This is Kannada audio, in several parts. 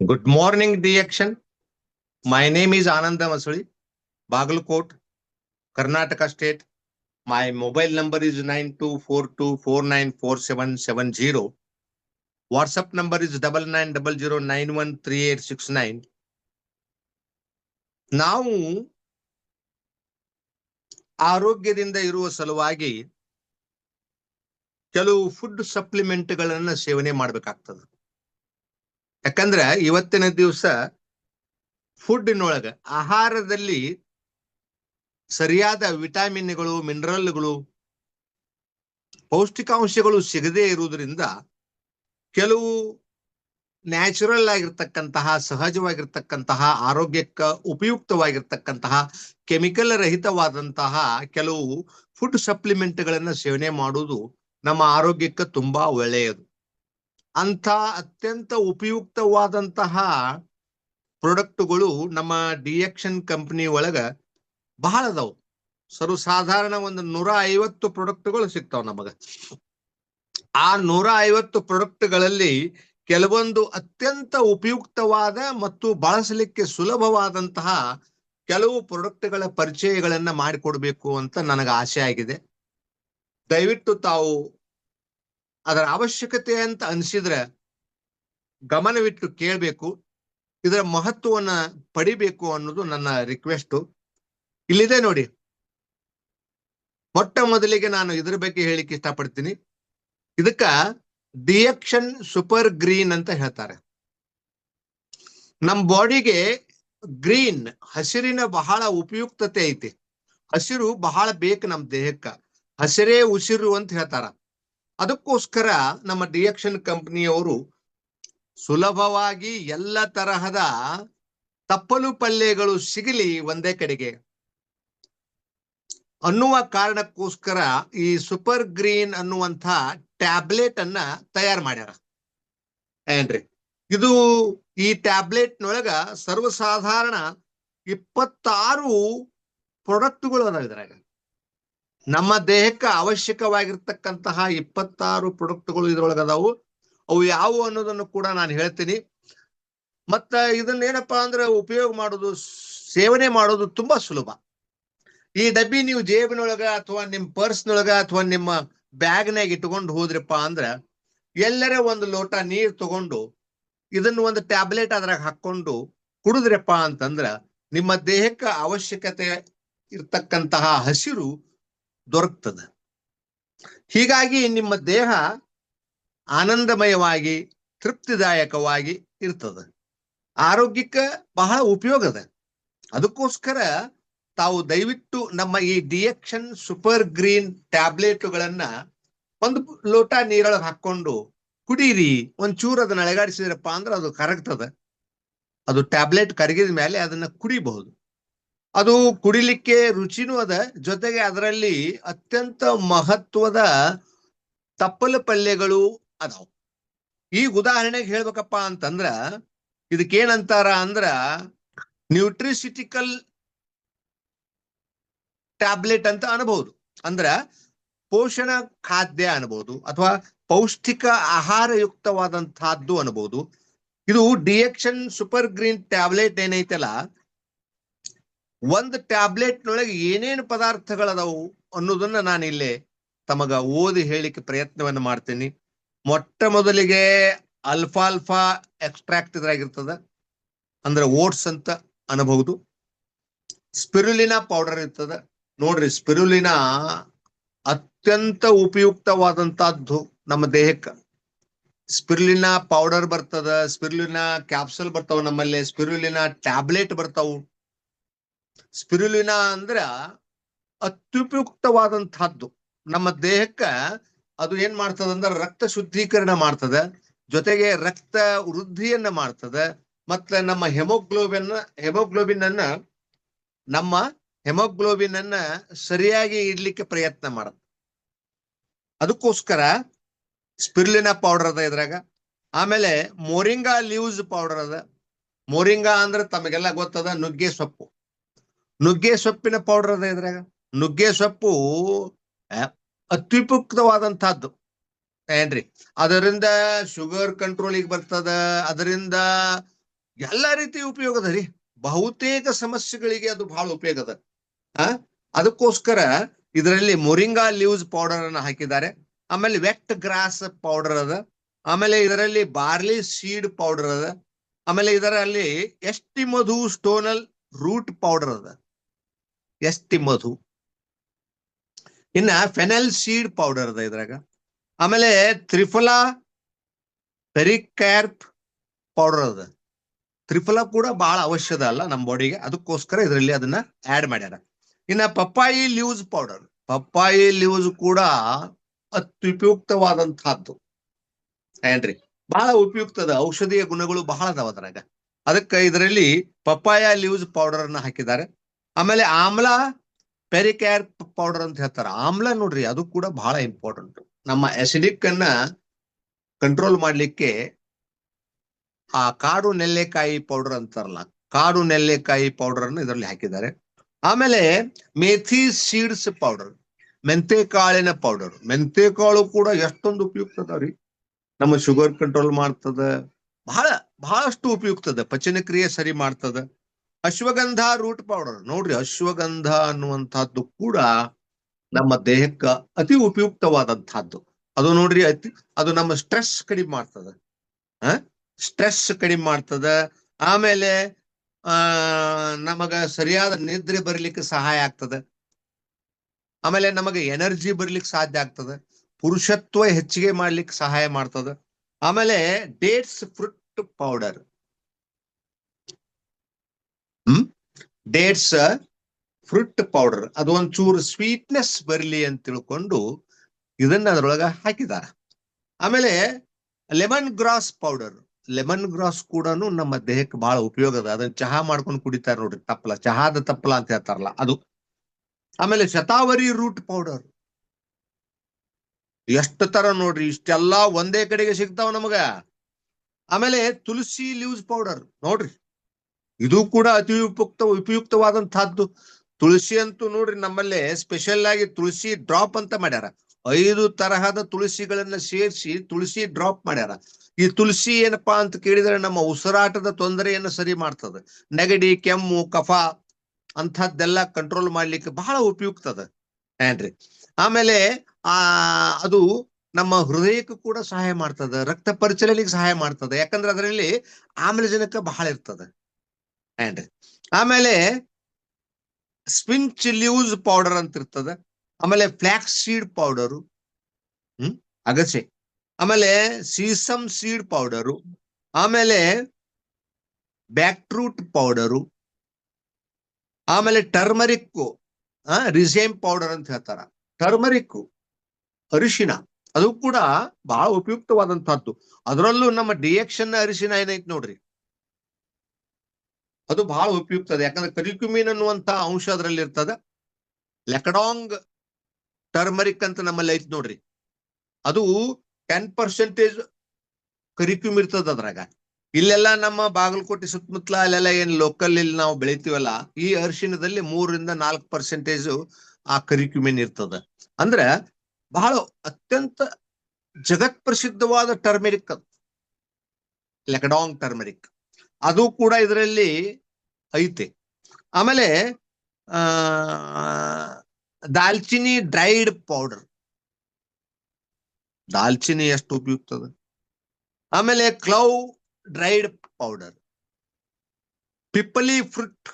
Good morning the action my name is Ananda Masuli Bagalkot Karnataka state my mobile number is nine two four two four nine four seven seven zero WhatsApp number is double nine double zero nine one three eight six nine ನಾವು ಆರೋಗ್ಯದಿಂದ ಇರುವ ಸಲುವಾಗಿ ಕೆಲವು ಫುಡ್ ಸಪ್ಲಿಮೆಂಟ್ಗಳನ್ನು ಸೇವನೆ ಮಾಡಬೇಕಾಗ್ತದೆ. ಯಾಕಂದ್ರ ಇವತ್ತಿನ ದಿವಸ ಫುಡ್ನೊಳಗ ಆಹಾರದಲ್ಲಿ ಸರಿಯಾದ ವಿಟಾಮಿನ್ಗಳು, ಮಿನರಲ್ಗಳು, ಪೌಷ್ಟಿಕಾಂಶಗಳು ಸಿಗದೇ ಇರುವುದರಿಂದ ಕೆಲವು ನ್ಯಾಚುರಲ್ ಆಗಿರ್ತಕ್ಕಂತಹ, ಸಹಜವಾಗಿರ್ತಕ್ಕಂತಹ, ಆರೋಗ್ಯಕ್ಕ ಉಪಯುಕ್ತವಾಗಿರ್ತಕ್ಕಂತಹ, ಕೆಮಿಕಲ್ ರಹಿತವಾದಂತಹ ಕೆಲವು ಫುಡ್ ಸಪ್ಲಿಮೆಂಟ್ಗಳನ್ನ ಸೇವನೆ ಮಾಡುವುದು ನಮ್ಮ ಆರೋಗ್ಯಕ್ಕೆ ತುಂಬಾ ಒಳ್ಳೆಯದು. ಅಂತ ಅತ್ಯಂತ ಉಪಯುಕ್ತವಾದಂತಹ ಪ್ರಾಡಕ್ಟ್ಗಳು ನಮ್ಮ ಡಿಎಕ್ಷನ್ ಕಂಪನಿ ಒಳಗ ಬಹಳ ಅದಾವು. ಸರ್ವಸಾಧಾರಣ ಒಂದು ನೂರ ಐವತ್ತು ಪ್ರಾಡಕ್ಟ್ಗಳು ಸಿಗ್ತಾವ ನಮಗ. ಆ ನೂರ ಐವತ್ತು ಪ್ರಾಡಕ್ಟ್ಗಳಲ್ಲಿ ಕೆಲವೊಂದು ಅತ್ಯಂತ ಉಪಯುಕ್ತವಾದ ಮತ್ತು ಬಳಸಲಿಕ್ಕೆ ಸುಲಭವಾದಂತಹ ಕೆಲವು ಪ್ರಾಡಕ್ಟ್ಗಳ ಪರಿಚಯಗಳನ್ನ ಮಾಡಿಕೊಡ್ಬೇಕು ಅಂತ ನನಗೆ ಆಸೆ ಆಗಿದೆ. ದಯವಿಟ್ಟು ತಾವು ಅದರ ಅವಶ್ಯಕತೆ ಅಂತ ಅನಿಸಿದ್ರೆ ಗಮನವಿಟ್ಟು ಕೇಳಬೇಕು, ಇದರ ಮಹತ್ವವನ್ನ ಪಡಿಬೇಕು ಅನ್ನೋದು ನನ್ನ ರಿಕ್ವೆಸ್ಟ್ ಇಲ್ಲಿದೆ ನೋಡಿ. ಮೊಟ್ಟ ಮೊದಲಿಗೆ ನಾನು ಇದ್ರ ಬಗ್ಗೆ ಹೇಳಿಕ್ಕೆ ಇಷ್ಟಪಡ್ತೀನಿ. ಇದಕ್ಕ ಡಿಯಕ್ಷನ್ ಸೂಪರ್ ಗ್ರೀನ್ ಅಂತ ಹೇಳ್ತಾರೆ. ನಮ್ಮ ಬಾಡಿಗೆ ಗ್ರೀನ್, ಹಸಿರಿನ ಬಹಳ ಉಪಯುಕ್ತತೆ ಐತಿ. ಹಸಿರು ಬಹಳ ಬೇಕು ನಮ್ಮ ದೇಹಕ್ಕ. ಹಸಿರೇ ಉಸಿರು ಅಂತ ಹೇಳ್ತಾರ. ಅದಕ್ಕೋಸ್ಕರ ನಮ್ಮ ಡಿಯಕ್ಷನ್ ಕಂಪನಿಯವರು ಸುಲಭವಾಗಿ ಎಲ್ಲ ತರಹದ ತಪ್ಪಲು ಪಲ್ಯಗಳು ಸಿಗಲಿ ಒಂದೇ ಕಡೆಗೆ. ಅನ್ನುವ ಕಾರಣಕ್ಕೋಸ್ಕರ ಈ ಸೂಪರ್ ಗ್ರೀನ್ ಅನ್ನುವಂಥ ಟ್ಯಾಬ್ಲೆಟ್ ಅನ್ನ ತಯಾರು ಮಾಡ್ಯಾರ. ಏನ್ರಿ? ಇದು ಈ ಟ್ಯಾಬ್ಲೆಟ್ ನೊಳಗ ಸರ್ವಸಾಧಾರಣ ಇಪ್ಪತ್ತಾರು ಪ್ರಾಡಕ್ಟ್ಗಳು ಅದಾವ ನಮ್ಮ ದೇಹಕ್ಕೆ ಅವಶ್ಯಕವಾಗಿರ್ತಕ್ಕಂತಹ ಇಪ್ಪತ್ತಾರು ಪ್ರೊಡಕ್ಟ್ಗಳು ಇದ್ರೊಳಗೆ ಅದಾವು ಅವು ಯಾವುವು ಅನ್ನೋದನ್ನು ಕೂಡ ನಾನು ಹೇಳ್ತೀನಿ. ಮತ್ತ ಇದನ್ನ ಏನಪ್ಪಾ ಅಂದ್ರೆ ಉಪಯೋಗ ಮಾಡೋದು, ಸೇವನೆ ಮಾಡೋದು ತುಂಬಾ ಸುಲಭ. ಈ ಡಬ್ಬಿ ನೀವು ಜೇಬಿನೊಳಗ ಅಥವಾ ನಿಮ್ಮ ಪರ್ಸ್ನೊಳಗ ಅಥವಾ ನಿಮ್ಮ ಬ್ಯಾಗ್ನಾಗ ಇಟ್ಕೊಂಡು ಹೋದ್ರಪ್ಪ ಅಂದ್ರ ಎಲ್ಲರ ಒಂದು ಲೋಟ ನೀರ್ ತಗೊಂಡು ಇದನ್ನ ಒಂದು ಟ್ಯಾಬ್ಲೆಟ್ ಅದ್ರಾಗ ಹಾಕೊಂಡು ಕುಡಿದ್ರಪ್ಪ ಅಂತಂದ್ರ ನಿಮ್ಮ ದೇಹಕ್ಕೆ ಅವಶ್ಯಕತೆ ಇರ್ತಕ್ಕಂತಹ ಹಸಿರು ದೊರಕ್ತದ. ಹೀಗಾಗಿ ನಿಮ್ಮ ದೇಹ ಆನಂದಮಯವಾಗಿ, ತೃಪ್ತಿದಾಯಕವಾಗಿ ಇರ್ತದೆ. ಆರೋಗ್ಯಕ್ಕೆ ಬಹಳ ಉಪಯೋಗದ ಅದಕ್ಕೋಸ್ಕರ ತಾವು ದಯವಿಟ್ಟು ನಮ್ಮ ಈ ಡಿಯಕ್ಷನ್ ಸೂಪರ್ ಗ್ರೀನ್ ಟ್ಯಾಬ್ಲೆಟ್ಗಳನ್ನ ಒಂದು ಲೋಟ ನೀರೊಳಗೆ ಹಾಕೊಂಡು ಕುಡೀರಿ. ಒಂಚೂರು ಅದನ್ನ ಅಳಗಾಡಿಸಿದ್ರಪ್ಪ ಅಂದ್ರೆ ಅದು ಕರಗ್ತದ. ಅದು ಟ್ಯಾಬ್ಲೆಟ್ ಕರಗಿದ ಮೇಲೆ ಅದನ್ನ ಕುಡಿಬಹುದು. ಅದು ಕುಡಿಲಿಕ್ಕೆ ರುಚಿನೂ ಅದ. ಜೊತೆಗೆ ಅದರಲ್ಲಿ ಅತ್ಯಂತ ಮಹತ್ವದ ತಪ್ಪಲ ಪಲ್ಯಗಳು ಅದಾವ. ಈ ಉದಾಹರಣೆಗೆ ಹೇಳ್ಬೇಕಪ್ಪ ಅಂತಂದ್ರ, ಇದಕ್ಕೇನಂತಾರ ಅಂದ್ರ, ನ್ಯೂಟ್ರಿಸಿಟಿಕಲ್ ಟ್ಯಾಬ್ಲೆಟ್ ಅಂತ ಅನ್ಬಹುದು ಅಂದ್ರ, ಪೋಷಣ ಖಾದ್ಯ ಅನ್ಬಹುದು ಅಥವಾ ಪೌಷ್ಟಿಕ ಆಹಾರಯುಕ್ತವಾದಂತಹದ್ದು ಅನ್ಬಹುದು ಇದು ಡಿಯಕ್ಷನ್ ಸೂಪರ್ ಗ್ರೀನ್ ಟ್ಯಾಬ್ಲೆಟ್ ಏನೈತಲ್ಲ ಒಂದ್ ಟ್ಯಾಬ್ಲೆಟ್ ನೊಳಗೆ ಏನೇನು ಪದಾರ್ಥಗಳದಾವು ಅನ್ನೋದನ್ನ ನಾನು ಇಲ್ಲಿ ತಮಗ ಓದಿ ಹೇಳಿಕ್ಕೆ ಪ್ರಯತ್ನವನ್ನು ಮಾಡ್ತೀನಿ. ಮೊಟ್ಟ ಮೊದಲಿಗೆ ಅಲ್ಫಾಲ್ಫಾ ಎಕ್ಸ್ಟ್ರಾಕ್ಟ್ ಇದ್ರಾಗಿರ್ತದ. ಅಂದ್ರೆ ಓಟ್ಸ್ ಅಂತ ಅನ್ನಬಹುದು. ಸ್ಪಿರುಲಿನಾ ಪೌಡರ್ ಇರ್ತದ. ನೋಡ್ರಿ ಸ್ಪಿರುಲಿನಾ ಅತ್ಯಂತ ಉಪಯುಕ್ತವಾದಂತಹದ್ದು ನಮ್ಮ ದೇಹಕ್ಕೆ. ಸ್ಪಿರುಲಿನಾ ಪೌಡರ್ ಬರ್ತದ, ಸ್ಪಿರುಲಿನಾ ಕ್ಯಾಪ್ಸೂಲ್ ಬರ್ತಾವ ನಮ್ಮಲ್ಲಿ, ಸ್ಪಿರುಲಿನಾ ಟ್ಯಾಬ್ಲೆಟ್ ಬರ್ತಾವು. ಸ್ಪಿರುಲಿನಾ ಅಂದ್ರ ಅತ್ಯುಪಯುಕ್ತವಾದಂತಹದ್ದು ನಮ್ಮ ದೇಹಕ್ಕ ಅದು ಏನ್ ಮಾಡ್ತದ ಅಂದ್ರೆ ರಕ್ತ ಶುದ್ಧೀಕರಣ ಮಾಡ್ತದ. ಜೊತೆಗೆ ರಕ್ತ ವೃದ್ಧಿಯನ್ನ ಮಾಡ್ತದ. ಮತ್ತೆ ನಮ್ಮ ಹೆಮೋಗ್ಲೋಬಿನ್ ಹೆಮೋಗ್ಲೋಬಿನ್ ಅನ್ನ ನಮ್ಮ ಹೆಮೋಗ್ಲೋಬಿನ್ ಅನ್ನ ಸರಿಯಾಗಿ ಇಡ್ಲಿಕ್ಕೆ ಪ್ರಯತ್ನ ಮಾಡುತ್ತೆ. ಅದಕ್ಕೋಸ್ಕರ ಸ್ಪಿರ್ಲಿನ ಪೌಡರ್ ಅದ ಇದ್ರಾಗ. ಆಮೇಲೆ ಮೋರಿಂಗಾ ಲೀವ್ಸ್ ಪೌಡರ್ ಅದ. ಮೋರಿಂಗಾ ಅಂದ್ರೆ ತಮಗೆಲ್ಲ ಗೊತ್ತದ ನುಗ್ಗೆ ಸೊಪ್ಪು. ನುಗ್ಗೆ ಸೊಪ್ಪಿನ ಪೌಡರ್ ಅದ ಇದ್ರಾಗ. ನುಗ್ಗೆ ಸೊಪ್ಪು ಅತ್ಯುಪಯುಕ್ತವಾದಂತಹದ್ದು ಏನ್ರಿ? ಅದರಿಂದ ಶುಗರ್ ಕಂಟ್ರೋಲಿಗೆ ಬರ್ತದ, ಅದರಿಂದ ಎಲ್ಲಾ ರೀತಿ ಉಪಯೋಗ ಅದ ರೀ. ಬಹುತೇಕ ಸಮಸ್ಯೆಗಳಿಗೆ ಅದು ಬಹಳ ಉಪಯೋಗ ಅದ. ಅದಕ್ಕೋಸ್ಕರ ಇದರಲ್ಲಿ ಮೊರಿಂಗಾ ಲೀವ್ಸ್ ಪೌಡರ್ ಅನ್ನ ಹಾಕಿದ್ದಾರೆ. ಆಮೇಲೆ ವೆಟ್ ಗ್ರಾಸ್ ಪೌಡರ್ ಅದ. ಆಮೇಲೆ ಇದರಲ್ಲಿ ಬಾರ್ಲಿ ಸೀಡ್ ಪೌಡರ್ ಅದ. ಆಮೇಲೆ ಇದರಲ್ಲಿ ಎಷ್ಟಿ ಮಧು ಸ್ಟೋನಲ್ ರೂಟ್ ಪೌಡರ್ ಅದ. ಎಷ್ಟಿ ಮಧು ಇನ್ನ ಫೆನಲ್ ಸೀಡ್ ಪೌಡರ್ ಅದ ಇದ್ರಾಗ. ಆಮೇಲೆ ತ್ರಿಫಲಾ ಪೆರಿಕ್ಯಾರ್ಪ್ ಪೌಡರ್ ಅದ. ತ್ರಿಫಲ ಕೂಡ ಬಹಳ ಅವಶ್ಯದ ಅಲ್ಲ ನಮ್ಮ ಬಾಡಿಗೆ ಅದಕ್ಕೋಸ್ಕರ ಇದರಲ್ಲಿ ಅದನ್ನ ಆಡ್ ಮಾಡ್ಯಾರ. ಇನ್ನ ಪಪ್ಪಾಯಿ ಲೀವ್ಸ್ ಪೌಡರ್ ಪಪ್ಪಾಯಿ ಲೀವ್ಸ್ ಕೂಡ ಅತ್ಯುಪಯುಕ್ತವಾದಂತಹದ್ದು. ಏನ್ರಿ? ಬಹಳ ಉಪಯುಕ್ತದ. ಔಷಧೀಯ ಗುಣಗಳು ಬಹಳ ಅದಾವ ಅದ್ರಾಗ. ಅದಕ್ಕೆ ಇದರಲ್ಲಿ ಪಪ್ಪಾಯ ಲೀವ್ಸ್ ಪೌಡರ್ ಅನ್ನ ಹಾಕಿದ್ದಾರೆ. ಆಮೇಲೆ ಆಮ್ಲ ಪೆರಿಕ್ಯಾರ್ ಪೌಡರ್ ಅಂತ ಹೇಳ್ತಾರೆ. ಆಮ್ಲ ನೋಡ್ರಿ, ಅದು ಕೂಡ ಬಹಳ ಇಂಪಾರ್ಟೆಂಟ್ ನಮ್ಮ ಎಸಿಡಿಕ್ ಅನ್ನ ಕಂಟ್ರೋಲ್ ಮಾಡ್ಲಿಕ್ಕೆ ಆ ಕಾಡು ನೆಲ್ಲೆಕಾಯಿ ಪೌಡರ್ ಅಂತಾರಲ್ಲ, ಕಾಡು ನೆಲ್ಲೆಕಾಯಿ ಪೌಡರ್ ಅನ್ನು ಇದರಲ್ಲಿ ಹಾಕಿದ್ದಾರೆ. ಆಮೇಲೆ ಮೇಥಿ ಸೀಡ್ಸ್ ಪೌಡರ್ ಮೆಂತೆ ಕಾಳಿನ ಪೌಡರ್ ಮೆಂತೆ ಕಾಳು ಕೂಡ ಎಷ್ಟೊಂದು ಉಪಯುಕ್ತ ಅದಾವ್ರಿ ನಮ್ಮ ಶುಗರ್ ಕಂಟ್ರೋಲ್ ಮಾಡ್ತದ, ಬಹಳ, ಬಹಳಷ್ಟು ಉಪಯುಕ್ತದ ಪಚನಕ್ರಿಯೆ ಸರಿ ಮಾಡ್ತದ. ಅಶ್ವಗಂಧ ರೂಟ್ ಪೌಡರ್ ನೋಡ್ರಿ, ಅಶ್ವಗಂಧ ಅನ್ನುವಂತಹದ್ದು ಕೂಡ ನಮ್ಮ ದೇಹಕ್ಕ ಅತಿ ಉಪಯುಕ್ತವಾದಂತಹದ್ದು ಅದು ನೋಡ್ರಿ, ಅತಿ, ಅದು ನಮ್ಮ ಸ್ಟ್ರೆಸ್ ಕಡಿಮೆ ಮಾಡ್ತದ. ಹ? ಸ್ಟ್ರೆಸ್ ಕಡಿಮೆ ಮಾಡ್ತದ. ಆಮೇಲೆ, ಆ, ನಮಗ ಸರಿಯಾದ ನಿದ್ರೆ ಬರ್ಲಿಕ್ಕೆ ಸಹಾಯ ಆಗ್ತದ. ಆಮೇಲೆ ನಮಗೆ ಎನರ್ಜಿ ಬರ್ಲಿಕ್ಕೆ ಸಾಧ್ಯ ಆಗ್ತದ. ಪುರುಷತ್ವ ಹೆಚ್ಚಿಗೆ ಮಾಡ್ಲಿಕ್ಕೆ ಸಹಾಯ ಮಾಡ್ತದ. ಆಮೇಲೆ dates fruit powder hmm? Dates fruit powder ಅದು ಒಂಚೂರು ಸ್ವೀಟ್ನೆಸ್ ಬರಲಿ ಅಂತ ತಿಳ್ಕೊಂಡು ಇದನ್ನ ಅದ್ರೊಳಗ ಹಾಕಿದಾರ. ಆಮೇಲೆ lemon grass powder lemon grass ಕೂಡ ನಮ್ಮ ದೇಹಕ್ಕೆ ಬಹಳ ಉಪಯೋಗ ಅದ. ಅದನ್ನ ಚಹಾ ಮಾಡ್ಕೊಂಡು ಕುಡಿತಾರ ನೋಡ್ರಿ, ತಪ್ಪಲ. ಚಹಾದ ತಪ್ಪಲ ಅಂತ ಹೇಳ್ತಾರಲ್ಲ, ಅದು. ಆಮೇಲೆ ಶತಾವರಿ ರೂಟ್ ಪೌಡರ್ ಎಷ್ಟು ತರ ನೋಡ್ರಿ, ಇಷ್ಟೆಲ್ಲಾ ಒಂದೇ ಕಡೆಗೆ ಸಿಗ್ತಾವ ನಮಗ. ಆಮೇಲೆ ತುಳಸಿ ಲೀವ್ಸ್ ಪೌಡರ್ ನೋಡ್ರಿ. ಇದು ಕೂಡ ಅತಿ ಉಪಯುಕ್ತ ಉಪಯುಕ್ತವಾದಂತಹದ್ದು ತುಳಸಿ ಅಂತೂ ನೋಡ್ರಿ ನಮ್ಮಲ್ಲಿ ಸ್ಪೆಷಲ್ ಆಗಿ ತುಳಸಿ ಡ್ರಾಪ್ ಅಂತ ಮಾಡ್ಯಾರ. ಐದು ತರಹದ ತುಳಸಿಗಳನ್ನ ಸೇರಿಸಿ ತುಳಸಿ ಡ್ರಾಪ್ ಮಾಡ್ಯಾರ. ಈ ತುಳಸಿ ಏನಪ್ಪಾ ಅಂತ ಕೇಳಿದ್ರೆ ನಮ್ಮ ಉಸಿರಾಟದ ತೊಂದರೆಯನ್ನು ಸರಿ ಮಾಡ್ತದ. ನೆಗಡಿ, ಕೆಮ್ಮು, ಕಫ ಅಂಥದ್ದೆಲ್ಲ ಕಂಟ್ರೋಲ್ ಮಾಡ್ಲಿಕ್ಕೆ ಬಹಳ ಉಪಯುಕ್ತದ ಏನ್ರಿ? ಆಮೇಲೆ, ಆ, ಅದು ನಮ್ಮ ಹೃದಯಕ್ಕೂ ಕೂಡ ಸಹಾಯ ಮಾಡ್ತದ, ರಕ್ತ ಪರಿಚಲನೆಗೆ ಸಹಾಯ ಮಾಡ್ತದೆ. ಯಾಕಂದ್ರೆ ಅದರಲ್ಲಿ ಆಮ್ಲಜನಕ ಬಹಳ ಇರ್ತದೆ. ಆಮೇಲೆ ಸ್ಪಿಂಚ್ ಲೂಸ್ ಪೌಡರ್ ಅಂತ ಇರ್ತದ. ಆಮೇಲೆ ಫ್ಲ್ಯಾಕ್ಸ್ ಸೀಡ್ ಪೌಡರು ಹ್ಮ್, ಅಗಸೆ. ಆಮೇಲೆ ಸೀಸಮ್ ಸೀಡ್ ಪೌಡರು ಆಮೇಲೆ ಬ್ಯಾಕ್ಟ್ರೂಟ್ ಪೌಡರು ಆಮೇಲೆ ಟರ್ಮರಿಕ್ ಆ ರಿಸೇಮ್ ಪೌಡರ್ ಅಂತ ಹೇಳ್ತಾರ. ಟರ್ಮರಿಕ್ ಅರಿಶಿನ. ಅದು ಕೂಡ ಬಹಳ ಉಪಯುಕ್ತವಾದಂತಹದ್ದು. ಅದರಲ್ಲೂ ನಮ್ಮ ಡಿಎಕ್ಷನ್ ಅರಿಶಿನ ಏನೈತಿ ನೋಡ್ರಿ? ಅದು ಬಹಳ ಉಪಯುಕ್ತ ಅದ. ಯಾಕಂದ್ರೆ ಕರಿಕ್ಯುಮಿನ್ ಅನ್ನುವಂತ ಅಂಶ ಅದರಲ್ಲಿ ಇರ್ತದ. ಲೆಕಡಾಂಗ್ ಟರ್ಮರಿಕ್ ಅಂತ ನಮ್ಮಲ್ಲಿ ಐತಿ ನೋಡ್ರಿ. ಅದು ಟೆನ್ ಪರ್ಸೆಂಟೇಜ್ ಕರಿಕ್ಯುಮ್ ಇರ್ತದ ಅದ್ರಾಗ. ಇಲ್ಲೆಲ್ಲ ನಮ್ಮ ಬಾಗಲಕೋಟೆ ಸುತ್ತಮುತ್ತಲ ಅಲ್ಲೆಲ್ಲ ಏನ್ ಲೋಕಲ್ ಇಲ್ಲಿ ನಾವು ಬೆಳಿತೀವಲ್ಲ, ಈ ಅರಿಶಿನದಲ್ಲಿ ಮೂರರಿಂದ ನಾಲ್ಕು ಪರ್ಸೆಂಟೇಜ್ ಆ ಕರಿಕ್ಯುಮಿನ್ ಇರ್ತದ. ಅಂದ್ರ ಬಹಳ ಅತ್ಯಂತ ಜಗತ್ ಪ್ರಸಿದ್ಧವಾದ ಟರ್ಮೆರಿಕ್ ಲೆಕಡಾಂಗ್ ಟರ್ಮೆರಿಕ್ ಅದು ಕೂಡ ಇದರಲ್ಲಿ ಐತೆ. ಆಮೇಲೆ, ಆ, ದಾಲ್ಚಿನಿ ಡ್ರೈಡ್ ಪೌಡರ್. ದಾಲ್ಚಿನಿ ಎಷ್ಟು ಉಪಯುಕ್ತದ ಆಮೇಲೆ ಕ್ಲೌ ಡ್ರೈಡ್ ಪೌಡರ್. ಪಿಪ್ಪಲಿ ಫ್ರೂಟ್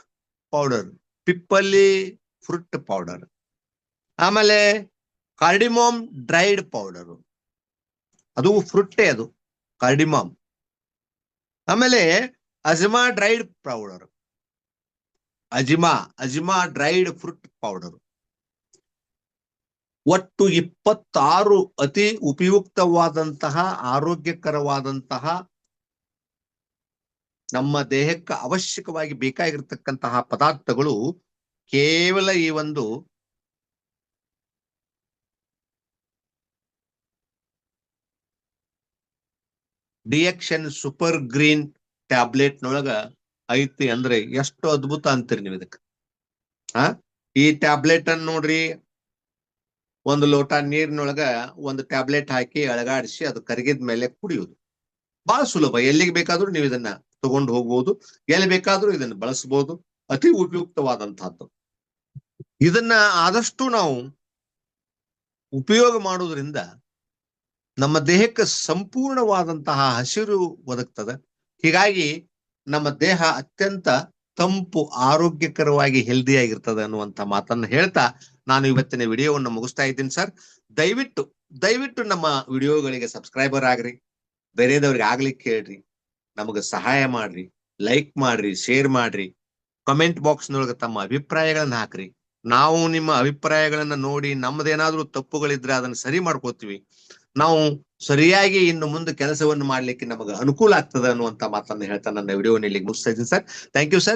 ಪೌಡರ್. ಪಿಪ್ಪಲಿ ಫ್ರೂಟ್ ಪೌಡರ್. ಆಮೇಲೆ ಕಾರ್ಡಿಮೋಮ್ ಡ್ರೈಡ್ ಪೌಡರ್. ಅದು ಫ್ರುಟ್ಟೆ ಅದು, ಕಾರ್ಡಿಮಾಮ್. ಆಮೇಲೆ ಅಜ್ಮಾ ಡ್ರೈಡ್ ಪೌಡರ್. ಅಜಿಮಾ ಅಜಿಮಾ ಡ್ರೈಡ್ ಫ್ರೂಟ್ ಪೌಡರ್. ಒಟ್ಟು ಇಪ್ಪತ್ತಾರು ಅತಿ ಉಪಯುಕ್ತವಾದಂತಹ, ಆರೋಗ್ಯಕರವಾದಂತಹ, ನಮ್ಮ ದೇಹಕ್ಕೆ ಅವಶ್ಯಕವಾಗಿ ಬೇಕಾಗಿರ್ತಕ್ಕಂತಹ ಪದಾರ್ಥಗಳು ಕೇವಲ ಈ ಒಂದು ಡಿಯಕ್ಷನ್ ಸೂಪರ್ ಗ್ರೀನ್ ಟ್ಯಾಬ್ಲೆಟ್ ನೊಳಗ ಐತಿ ಅಂದ್ರೆ ಎಷ್ಟು ಅದ್ಭುತ ಅಂತೀರಿ ನೀವು ಇದಕ್ಕೆ? ಆ? ಈ ಟ್ಯಾಬ್ಲೆಟ್ ಅನ್ನ ನೋಡ್ರಿ, ಒಂದು ಲೋಟ ನೀರಿನೊಳಗ ಒಂದು ಟ್ಯಾಬ್ಲೆಟ್ ಹಾಕಿ ಅಳಗಾಡಿಸಿ ಅದು ಕರಗಿದ ಮೇಲೆ ಕುಡಿಯುವುದು. ಬಹಳ ಸುಲಭ. ಎಲ್ಲಿಗೆ ಬೇಕಾದ್ರೂ ನೀವು ಇದನ್ನ ತಗೊಂಡು ಹೋಗ್ಬೋದು. ಎಲ್ಲಿ ಬೇಕಾದ್ರೂ ಇದನ್ನ ಬಳಸಬಹುದು ಅತಿ ಉಪಯುಕ್ತವಾದಂತಹದ್ದು. ಇದನ್ನ ಆದಷ್ಟು ನಾವು ಉಪಯೋಗ ಮಾಡುವುದರಿಂದ ನಮ್ಮ ದೇಹಕ್ಕೆ ಸಂಪೂರ್ಣವಾದಂತಹ ಹಸಿರು ಒದಗ್ತದೆ. ಹೀಗಾಗಿ ನಮ್ಮ ದೇಹ ಅತ್ಯಂತ ತಂಪು, ಆರೋಗ್ಯಕರವಾಗಿ ಹೆಲ್ದಿ ಆಗಿರ್ತದೆ ಅನ್ನುವಂತ ಮಾತನ್ನ ಹೇಳ್ತಾ ನಾನು ಇವತ್ತಿನ ವಿಡಿಯೋವನ್ನು ಮುಗಿಸ್ತಾ ಇದ್ದೀನಿ ಸರ್. ದಯವಿಟ್ಟು ದಯವಿಟ್ಟು ನಮ್ಮ ವಿಡಿಯೋಗಳಿಗೆ ಸಬ್ಸ್ಕ್ರೈಬರ್ ಆಗ್ರಿ, ಬೇರೆದವ್ರಿಗೆ ಆಗ್ಲಿಕ್ಕೆ ಹೇಳ್ರಿ, ನಮಗೆ ಸಹಾಯ ಮಾಡ್ರಿ ಲೈಕ್ ಮಾಡ್ರಿ ಶೇರ್ ಮಾಡ್ರಿ ಕಮೆಂಟ್ ಬಾಕ್ಸ್ ನೊಳಗೆ ತಮ್ಮ ಅಭಿಪ್ರಾಯಗಳನ್ನ ಹಾಕ್ರಿ. ನಾವು ನಿಮ್ಮ ಅಭಿಪ್ರಾಯಗಳನ್ನ ನೋಡಿ ನಮ್ದೇನಾದ್ರೂ ತಪ್ಪುಗಳಿದ್ರೆ ಅದನ್ನ ಸರಿ ಮಾಡ್ಕೋತೀವಿ. ನಾವು ಸರಿಯಾಗಿ ಇನ್ನು ಮುಂದೆ ಕೆಲಸವನ್ನು ಮಾಡ್ಲಿಕ್ಕೆ ನಮಗೆ ಅನುಕೂಲ ಆಗ್ತದೆ ಅನ್ನುವಂತ ಮಾತನ್ನ ಹೇಳ್ತಾ ನನ್ನ ವಿಡಿಯೋ ಇಲ್ಲಿ ಮುಗಿಸ್ತಾ ಇದ್ದೀನಿ ಸರ್. Thank you sir